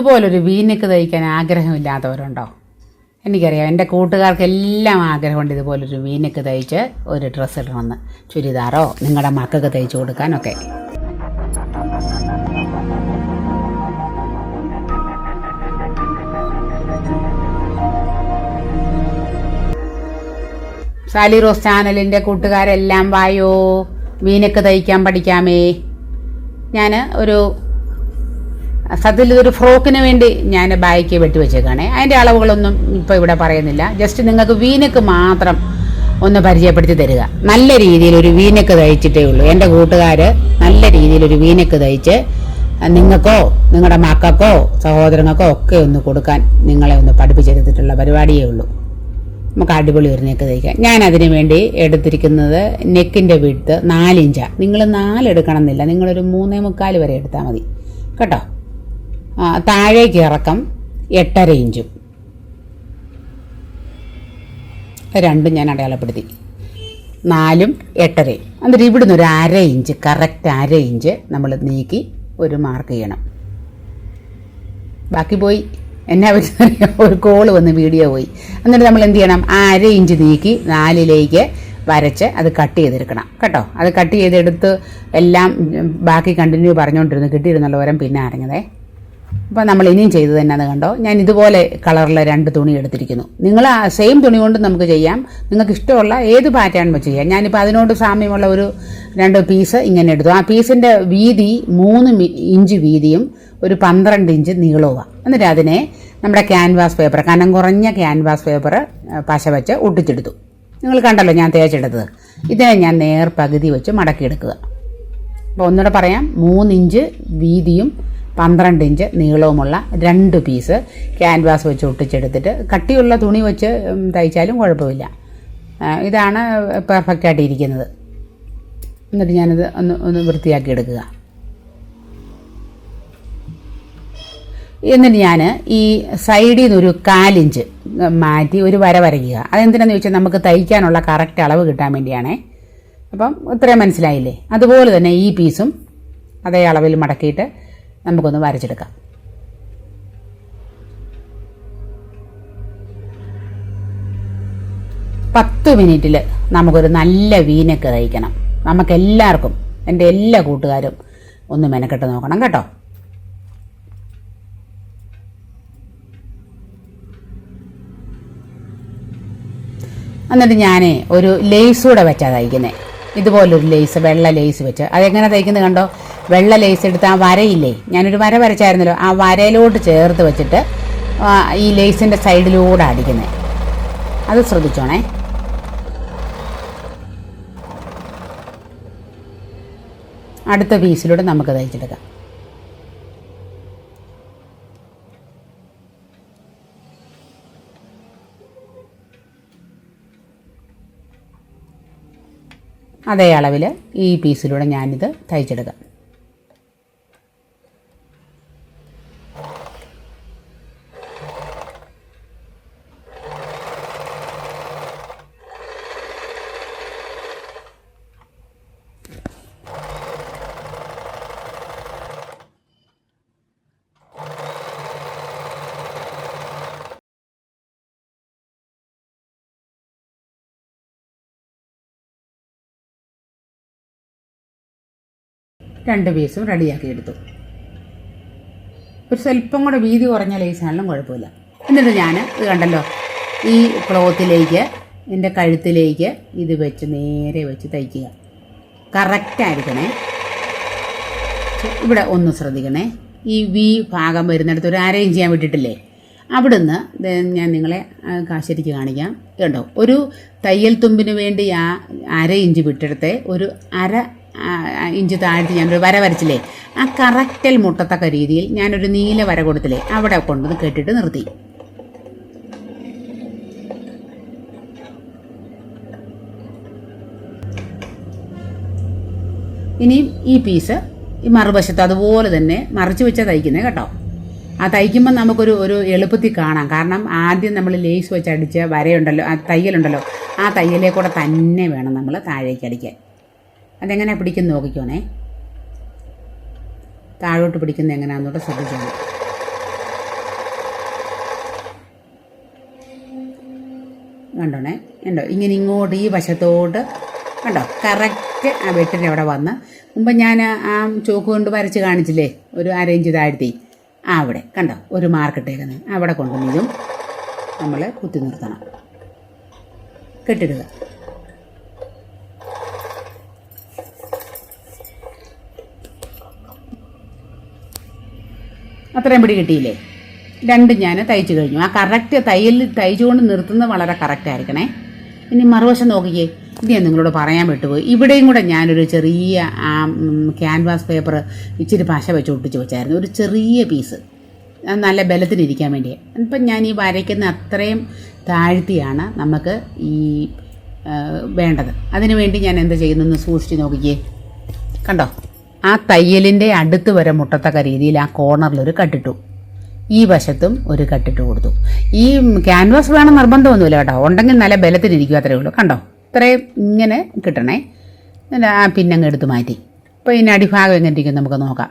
ഇതുപോലൊരു വീനക്ക് തയ്ക്കാൻ ആഗ്രഹമില്ലാത്തവരുണ്ടോ? എനിക്കറിയാം. എന്റെ കൂട്ടുകാർക്കെല്ലാം ആഗ്രഹമുണ്ട് ഇതുപോലൊരു വീനക്ക് തയ്ച്ച് ഒരു ഡ്രസ്സ് ഇടണമെന്ന് ചുരിദാറോ നിങ്ങളുടെ മക്കൾക്ക് തയ്ച്ചു കൊടുക്കാനൊക്കെ. സാലി റോസ് ചാനലിന്റെ കൂട്ടുകാരെല്ലാം വായോ? വീനക്ക് തയ്ക്കാൻ പഠിക്കാമേ? ഞാൻ ഒരു സത്യത്തിൽ ഇതൊരു ഫ്രോക്കിന് വേണ്ടി ഞാൻ ബായ്ക്ക് വെട്ടി വെച്ചേക്കാണേ. അതിന്റെ അളവുകളൊന്നും ഇപ്പോൾ ഇവിടെ പറയുന്നില്ല. ജസ്റ്റ് നിങ്ങൾക്ക് വീനക്ക് മാത്രം ഒന്ന് പരിചയപ്പെടുത്തി തരിക. നല്ല രീതിയിൽ ഒരു വീനക്ക് തയ്ച്ചിട്ടേ ഉള്ളൂ. എന്റെ കൂട്ടുകാർ നല്ല രീതിയിൽ ഒരു വീനക്ക് തയ്ച്ച് നിങ്ങൾക്കോ നിങ്ങളുടെ മക്കൾക്കോ സഹോദരങ്ങൾക്കോ ഒക്കെ ഒന്ന് കൊടുക്കാൻ നിങ്ങളെ ഒന്ന് പഠിപ്പിച്ചെടുത്തിട്ടുള്ള പരിപാടിയേ ഉള്ളൂ. നമുക്ക് അടിപൊളി ഒരു നെക്ക് തയ്ക്കാം. ഞാൻ അതിന് വേണ്ടി എടുത്തിരിക്കുന്നത് നെക്കിന്റെ വിടുത്ത് നാലിഞ്ചാണ് നിങ്ങൾ നാലെടുക്കണം എന്നില്ല. നിങ്ങളൊരു മൂന്നേ മുക്കാൽ വരെ എടുത്താൽ മതി. കേട്ടോ? താഴേക്ക് ഇറക്കം എട്ടര ഇഞ്ചും. രണ്ടും ഞാൻ അടയാളപ്പെടുത്തി. നാലും എട്ടരയും എന്നിട്ട് ഇവിടുന്ന് ഒരു അര ഇഞ്ച് കറക്റ്റ് അര ഇഞ്ച് നമ്മൾ നീക്കി ഒരു മാർക്ക് ചെയ്യണം. ബാക്കി പോയി. എന്നാ പറ്റുന്ന ഒരു കോൾ വന്ന് വീഡിയോ പോയി. എന്നിട്ട് നമ്മൾ എന്ത് ചെയ്യണം? ആ അര ഇഞ്ച് നീക്കി നാലിലേക്ക് വരച്ച് അത് കട്ട് ചെയ്തെടുക്കണം. കേട്ടോ? അത് കട്ട് ചെയ്തെടുത്ത് എല്ലാം ബാക്കി കണ്ടിന്യൂ പറഞ്ഞുകൊണ്ടിരുന്നു കിട്ടിയിരുന്നുള്ള വരം പിന്നെ അറിഞ്ഞതേ അപ്പോൾ നമ്മൾ ഇനിയും ചെയ്തു തന്നെ അത് കണ്ടോ? ഞാൻ ഇതുപോലെ കളറിലെ രണ്ട് തുണി എടുത്തിരിക്കുന്നു. നിങ്ങൾ ആ സെയിം തുണി കൊണ്ട് നമുക്ക് ചെയ്യാം. നിങ്ങൾക്ക് ഇഷ്ടമുള്ള ഏത് പാറ്റേൺ വെച്ച് ചെയ്യാം. ഞാനിപ്പോൾ അതിനോട് സാമ്യമുള്ള ഒരു രണ്ട് പീസ് ഇങ്ങനെ എടുത്തു. ആ പീസിന്റെ വീതി മൂന്ന് ഇഞ്ച് വീതിയും ഒരു പന്ത്രണ്ട് ഇഞ്ച് നീളവുമാണ് എന്നിട്ട് അതിനെ നമ്മുടെ ക്യാൻവാസ് പേപ്പർ കനം കുറഞ്ഞ ക്യാൻവാസ് പേപ്പർ പശ വെച്ച് ഒട്ടിച്ചെടുത്തു. നിങ്ങൾ കണ്ടല്ലോ ഞാൻ തേച്ചെടുത്തത്. ഇതിനെ ഞാൻ നേർ പകുതി വെച്ച് മടക്കിയെടുക്കുക. അപ്പോൾ ഒന്നുകൂടെ പറയാം. മൂന്നിഞ്ച് വീതിയും പന്ത്രണ്ട് ഇഞ്ച് നീളവുമുള്ള രണ്ട് പീസ് ക്യാൻവാസ് വെച്ച് ഒട്ടിച്ചെടുത്തിട്ട് കട്ടിയുള്ള തുണി വെച്ച് തയ്ച്ചാലും കുഴപ്പമില്ല. ഇതാണ് പെർഫെക്റ്റ് ഇരിക്കുന്നത്. എന്നിട്ട് ഞാനിത് ഒന്ന് ഒന്ന് വൃത്തിയാക്കി എടുക്കുക. എന്നിട്ട് ഞാൻ ഈ സൈഡിൽ നിന്ന് ഒരു കാലിഞ്ച് മാറ്റി ഒരു വര വരയ്ക്കുക. അതെന്തിനാന്ന് ചോദിച്ചാൽ നമുക്ക് തയ്ക്കാനുള്ള കറക്റ്റ് അളവ് കിട്ടാൻ വേണ്ടിയാണേ. അപ്പം ഇത്രയും മനസ്സിലായില്ലേ? അതുപോലെ തന്നെ ഈ പീസും അതേ അളവിൽ മടക്കിയിട്ട് നമുക്കൊന്ന് വരച്ചെടുക്കാം. പത്ത് മിനിറ്റിൽ നമുക്കൊരു നല്ല വീനൊക്കെ തയ്ക്കണം. നമുക്കെല്ലാവർക്കും എന്റെ എല്ലാ കൂട്ടുകാരും ഒന്ന് മെനക്കെട്ട് നോക്കണം കേട്ടോ. എന്നിട്ട് ഞാൻ ഒരു ലേസ് കൂടെ വെച്ചാൽ തയ്ക്കുന്നത് ഇതുപോലൊരു ലേസ് വെള്ള ലേസ് വെച്ച്. അതെങ്ങനെ തയ്ക്കുന്നത് കണ്ടോ? വെള്ള ലേസ് എടുത്ത് ആ വരയില്ലേ? ഞാനൊരു വര വരച്ചായിരുന്നല്ലോ. ആ വരയിലോട്ട് ചേർത്ത് വെച്ചിട്ട് ഈ ലേസിന്റെ സൈഡിലൂടെ അടിക്കുന്നത് അത് ശ്രദ്ധിച്ചോണേ. അടുത്ത പീസിലൂടെ നമുക്ക് തയ്ച്ചെടുക്കാം. അതേ അളവിൽ ഈ പീസിലൂടെ ഞാനിത് തയ്ച്ചെടുക്കാം. രണ്ട് പീസും റെഡിയാക്കി എടുത്തു. ഒരു സ്വല്പം കൂടെ വീതി കുറഞ്ഞ ലേസാണെങ്കിലും കുഴപ്പമില്ല. എന്നിട്ട് ഞാൻ ഇത് കണ്ടല്ലോ ഈ ക്ലോത്തിലേക്ക് എന്റെ കഴുത്തിലേക്ക് ഇത് വെച്ച് നേരെ വെച്ച് തയ്ക്കുക. കറക്റ്റായിരിക്കണേ ഇവിടെ ഒന്ന് ശ്രദ്ധിക്കണേ. ഈ വി ഭാഗം വരുന്നിടത്ത് ഒരു അറേഞ്ച് ചെയ്യാൻ വിട്ടിട്ടില്ലേ? അവിടുന്ന് ഞാൻ നിങ്ങളെ ആ, കാണിക്കാം. കണ്ടോ? ഒരു തയ്യൽ തുമ്പിന് വേണ്ടി ആ അര ഇഞ്ച് വിട്ടെടുത്ത് ഒരു അര ഇഞ്ച് താഴ്ത്തി ഞാനൊരു വര വരച്ചില്ലേ? ആ കറക്റ്റൽ മുട്ടത്തക്ക രീതിയിൽ ഞാനൊരു നീല വര കൊടുത്തില്ലേ? അവിടെ കൊണ്ടുവന്ന് കെട്ടിട്ട് നിർത്തി. ഇനിയും ഈ പീസ് ഈ മറുവശത്ത് അതുപോലെ തന്നെ മറിച്ച് വെച്ചാൽ തയ്ക്കുന്നത് കേട്ടോ. ആ തയ്ക്കുമ്പോൾ നമുക്കൊരു ഒരു എളുപ്പത്തിൽ കാണാം. കാരണം ആദ്യം നമ്മൾ ലേസ് വെച്ച് അടിച്ച വരയുണ്ടല്ലോ ആ തയ്യലുണ്ടല്ലോ ആ തയ്യലേ കൂടെ തന്നെ വേണം നമ്മൾ താഴേക്ക് അടിക്കാൻ. അതെങ്ങനെ പിടിക്കുന്നു നോക്കിക്കോണേ. താഴോട്ട് പിടിക്കുന്നത് എങ്ങനെയാണെന്നൂടെ ശ്രദ്ധിച്ചോളൂ. കണ്ടോണേ? ഉണ്ടോ ഇങ്ങനെ ഇങ്ങോട്ട് ഈ വശത്തോട്ട് കണ്ടോ? കറക്റ്റ് ആ വെട്ടിന്റെ അവിടെ വന്ന്. മുമ്പ് ഞാൻ ആ ചോക്ക് കൊണ്ട് വരച്ച് കാണിച്ചില്ലേ? ഒരു അരേഞ്ച് താഴ്ത്തി. അവിടെ. കണ്ടോ? ഒരു മാർക്കിട്ടേക്കുന്നത് അവിടെ കൊണ്ടുവന്ന് ഇതും നമ്മൾ കുത്തി നിർത്തണം. കെട്ടിടുക. അത്രയും പിടി കിട്ടിയില്ലേ? രണ്ടും ഞാൻ തയ്ച്ചു കഴിഞ്ഞു. ആ കറക്റ്റ് തയ്യൽ തയ്ച്ചുകൊണ്ട് നിർത്തുന്നത് വളരെ കറക്റ്റ് ആയിരിക്കണേ. ഇനി മറുവശം നോക്കിക്കേ. ഇത് ഞാൻ നിങ്ങളോട് പറയാൻ വിട്ടുപോയി ഇവിടെയും കൂടെ ഞാനൊരു ചെറിയ ക്യാൻവാസ് പേപ്പർ ഇച്ചിരി പശ വെച്ച് ഒട്ടിച്ച് വെച്ചായിരുന്നു. ഒരു ചെറിയ പീസ് നല്ല ബലത്തിനിരിക്കാൻ വേണ്ടി. ഇപ്പം ഞാൻ ഈ വരയ്ക്കുന്ന അത്രയും താഴ്ത്തിയാണ് നമുക്ക് ഈ വേണ്ടത്. അതിനു വേണ്ടി ഞാൻ എന്താ ചെയ്യുന്നതെന്ന് സൂക്ഷിച്ച് നോക്കിക്കേ. കണ്ടോ? ആ തയ്യലിന്റെ അടുത്ത് വരെ മുട്ടത്തക്ക രീതിയിൽ ആ കോർണറിൽ ഒരു കട്ടിട്ടു. ഈ വശത്തും ഒരു കട്ടിട്ട് കൊടുത്തു. ഈ ക്യാൻവാസ് വേണം നിർബന്ധമൊന്നുമില്ല കേട്ടോ. ഉണ്ടെങ്കിൽ നല്ല ബലത്തിനിരിക്കും അത്രയേ ഉള്ളൂ. കണ്ടോ? ഇത്രയും ഇങ്ങനെ കിട്ടണേ. ആ പിന്നങ്ങ് എടുത്ത് മാറ്റി. അപ്പോൾ ഇതിന് അടിഭാഗം എങ്ങനെ ഇരിക്കും നമുക്ക് നോക്കാം.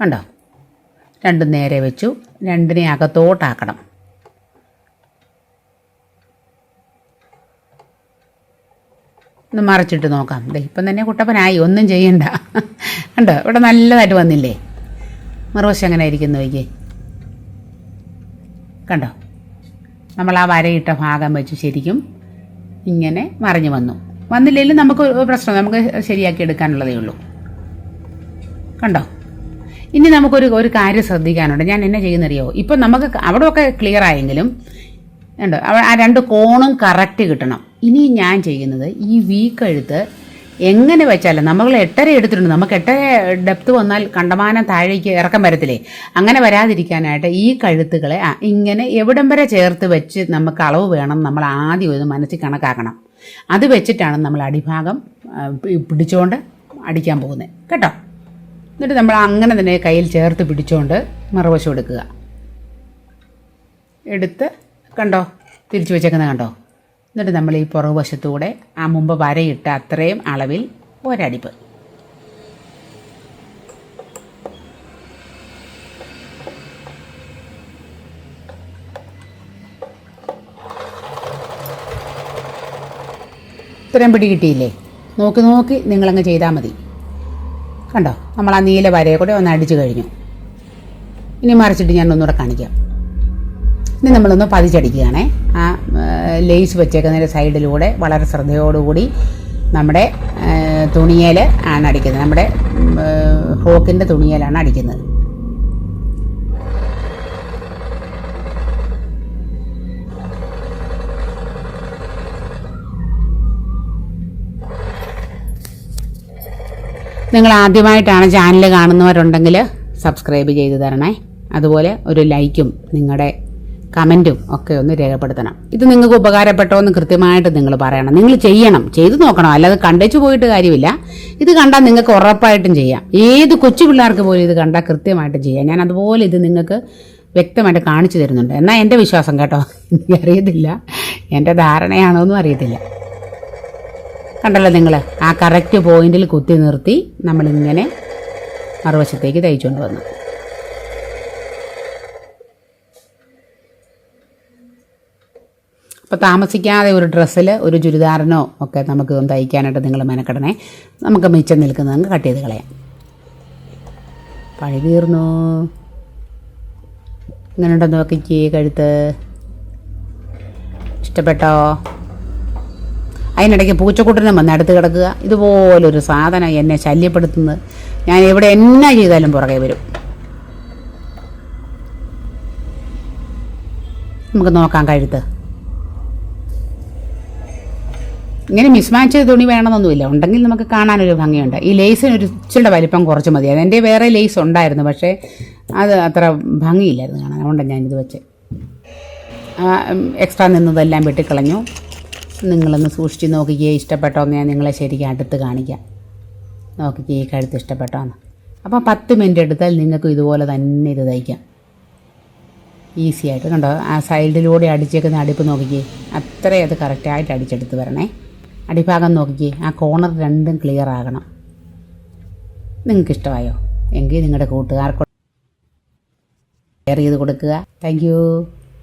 കണ്ടോ? രണ്ടും നേരെ വെച്ചു. രണ്ടിനെ അകത്തോട്ടാക്കണം. ഒന്ന് മറച്ചിട്ട് നോക്കാം. ഇപ്പം തന്നെ കുട്ടപ്പനായി. ഒന്നും ചെയ്യണ്ട. കണ്ടോ? ഇവിടെ നല്ലതായിട്ട് വന്നില്ലേ? മറുവശം എങ്ങനെ ഇരിക്കുന്നു നോക്കിയേ. കണ്ടോ? നമ്മൾ ആ വരയിട്ട ഭാഗം വെച്ച് ശരിക്കും ഇങ്ങനെ മറിഞ്ഞു വന്നു. വന്നില്ലെങ്കിലും നമുക്ക് പ്രശ്നം നമുക്ക് ശരിയാക്കി എടുക്കാനുള്ളതേ ഉള്ളൂ. കണ്ടോ? ഇനി നമുക്കൊരു ഒരു കാര്യം ശ്രദ്ധിക്കാനുണ്ട്. ഞാൻ എന്നെ ചെയ്യുന്നറിയോ? ഇപ്പം നമുക്ക് അവിടെയൊക്കെ ക്ലിയർ ആയെങ്കിലും ഉണ്ട് ആ രണ്ട് കോണും കറക്റ്റ് കിട്ടണം. ഇനി ഞാൻ ചെയ്യുന്നത് ഈ വീക്കെഴുത്ത് കഴുത്ത് എങ്ങനെ വെച്ചാലും നമ്മൾ എട്ടര എടുത്തിട്ടുണ്ട്. നമുക്ക് എട്ടര ഡെപ്ത് വന്നാൽ കണ്ടമാനം താഴേക്ക് ഇറക്കം വരത്തില്ലേ? അങ്ങനെ വരാതിരിക്കാനായിട്ട് ഈ കഴുത്തുകളെ ഇങ്ങനെ എവിടം വരെ ചേർത്ത് വെച്ച് നമുക്ക് അളവ് വേണം നമ്മൾ ആദ്യം ഇത് മനസ്സിൽ കണക്കാക്കണം. അത് വെച്ചിട്ടാണ് നമ്മൾ അടിഭാഗം പിടിച്ചുകൊണ്ട് അടിക്കാൻ പോകുന്നത്. കേട്ടോ? എന്നിട്ട് നമ്മൾ അങ്ങനെ തന്നെ കയ്യിൽ ചേർത്ത് പിടിച്ചുകൊണ്ട് മറുവശം എടുക്കുക. എടുത്ത് കണ്ടോ? തിരിച്ചു വെച്ചേക്കുന്നത് കണ്ടോ? എന്നിട്ട് നമ്മൾ ഈ പുറകു വശത്തൂടെ ആ മുമ്പ് വരയിട്ട അത്രയും അളവിൽ ഒരടിപ്പ്. ഇത്രയും പിടി കിട്ടിയില്ലേ? നോക്കി നോക്കി നിങ്ങളങ്ങ് ചെയ്താൽ മതി. കണ്ടോ? നമ്മൾ ആ നീല വരയെ കൂടെ ഒന്ന് അടിച്ചു കഴിഞ്ഞു. ഇനി മറിച്ചിട്ട് ഞാൻ ഒന്നുകൂടെ കാണിക്കാം. ഇനി നമ്മളൊന്ന് പതിച്ചടിക്കുകയാണേ. ആ ലേസ് വെച്ചേക്കുന്നതിന്റെ സൈഡിലൂടെ വളരെ ശ്രദ്ധയോടുകൂടി നമ്മുടെ തുണിയേൽ ആണ് അടിക്കുന്നത്. നമ്മുടെ ഫ്രോക്കിന്റെ തുണിയേലാണ് അടിക്കുന്നത്. നിങ്ങൾ ആദ്യമായിട്ടാണ് ചാനൽ കാണുന്നവരുണ്ടെങ്കിൽ സബ്സ്ക്രൈബ് ചെയ്ത് തരണേ. അതുപോലെ ഒരു ലൈക്കും നിങ്ങളുടെ കമന്റും ഒക്കെ ഒന്ന് രേഖപ്പെടുത്തണം. ഇത് നിങ്ങൾക്ക് ഉപകാരപ്പെട്ടോ എന്ന് കൃത്യമായിട്ട് നിങ്ങൾ പറയണം. നിങ്ങൾ ചെയ്യണം. ചെയ്തു നോക്കണം. അല്ലാതെ കണ്ടേച്ചു പോയിട്ട് കാര്യമില്ല. ഇത് കണ്ടാൽ നിങ്ങൾക്ക് ഉറപ്പായിട്ടും ചെയ്യാം. ഏത് കൊച്ചു പിള്ളേർക്ക് പോലും ഇത് കണ്ടാൽ കൃത്യമായിട്ടും ചെയ്യാം. ഞാൻ അതുപോലെ ഇത് നിങ്ങൾക്ക് വ്യക്തമായിട്ട് കാണിച്ചു തരുന്നുണ്ട്. എന്നാൽ എന്റെ വിശ്വാസം കേട്ടോ. എനിക്കറിയത്തില്ല എന്റെ ധാരണയാണോന്നും അറിയത്തില്ല. കണ്ടല്ലോ നിങ്ങൾ ആ കറക്റ്റ് പോയിന്റിൽ കുത്തി നിർത്തി നമ്മളിങ്ങനെ മറുവശത്തേക്ക് തയ്ച്ചുകൊണ്ട് വന്നു. അപ്പോൾ താമസിക്കാതെ ഒരു ഡ്രസ്സിൽ ഒരു ചുരിദാറിനോ ഒക്കെ നമുക്ക് തയ്ക്കാനായിട്ട് നിങ്ങൾ മെനക്കെടണേ. നമുക്ക് മിച്ചം നിൽക്കുന്നത് അങ്ങ് കട്ട് ചെയ്ത് കളയാം. പഴി തീർന്നു? ഇങ്ങനെയുണ്ടോ ഉണ്ടെന്ന് കഴുത്ത്? ഇഷ്ടപ്പെട്ടോ? അതിനിടയ്ക്ക് പൂച്ചക്കുട്ടനും വന്ന് അടുത്ത് കിടക്കുക. ഇതുപോലൊരു സാധനം എന്നെ ശല്യപ്പെടുത്തുന്നത്. ഞാൻ എവിടെ എന്നാ ചെയ്താലും പുറകെ വരും. നമുക്ക് നോക്കാം കഴുത്ത്. ഇങ്ങനെ മിസ്മാച്ച് തുണി വേണമെന്നൊന്നുമില്ല. ഉണ്ടെങ്കിൽ നമുക്ക് കാണാനൊരു ഭംഗിയുണ്ട്. ഈ ലേസിന് ഒരു ഇച്ചിരി വലിപ്പം കുറച്ച് മതി. അതെന്റെ വേറെ ലേസ് ഉണ്ടായിരുന്നു പക്ഷേ അത് അത്ര ഭംഗിയില്ലായിരുന്നു കാണാൻ. അതുകൊണ്ടാണ് ഞാനിത് വെച്ച് എക്സ്ട്രാ നിന്നതെല്ലാം വെട്ടിക്കളഞ്ഞു. നിങ്ങളൊന്ന് സൂക്ഷിച്ച് നോക്കിക്കേ ഇഷ്ടപ്പെട്ടോ എന്ന് ഞാൻ നിങ്ങളെ ശരിക്കും അടുത്ത് കാണിക്കാം നോക്കിക്കേ ഈ കഴുത്ത് ഇഷ്ടപ്പെട്ടോന്ന് അപ്പോൾ പത്ത് മിനിറ്റ് എടുത്താൽ നിങ്ങൾക്ക് ഇതുപോലെ തന്നെ ഇത് തയ്ക്കാം. ഈസി ആയിട്ട്. കണ്ടോ? ആ സൈഡിലൂടെ അടിച്ചേക്കുന്ന അടിപ്പ് നോക്കിക്കേ. അത്രയും അത് കറക്റ്റായിട്ട് അടിച്ചെടുത്ത് വരണേ. അടിഭാഗം നോക്കിക്കേ ആ കോർണർ രണ്ടും ക്ലിയർ ആകണം. നിങ്ങൾക്ക് ഇഷ്ടമായോ എങ്കിൽ നിങ്ങളുടെ കൂട്ടുകാർക്ക് ഷെയർ ചെയ്ത് കൊടുക്കുക. താങ്ക്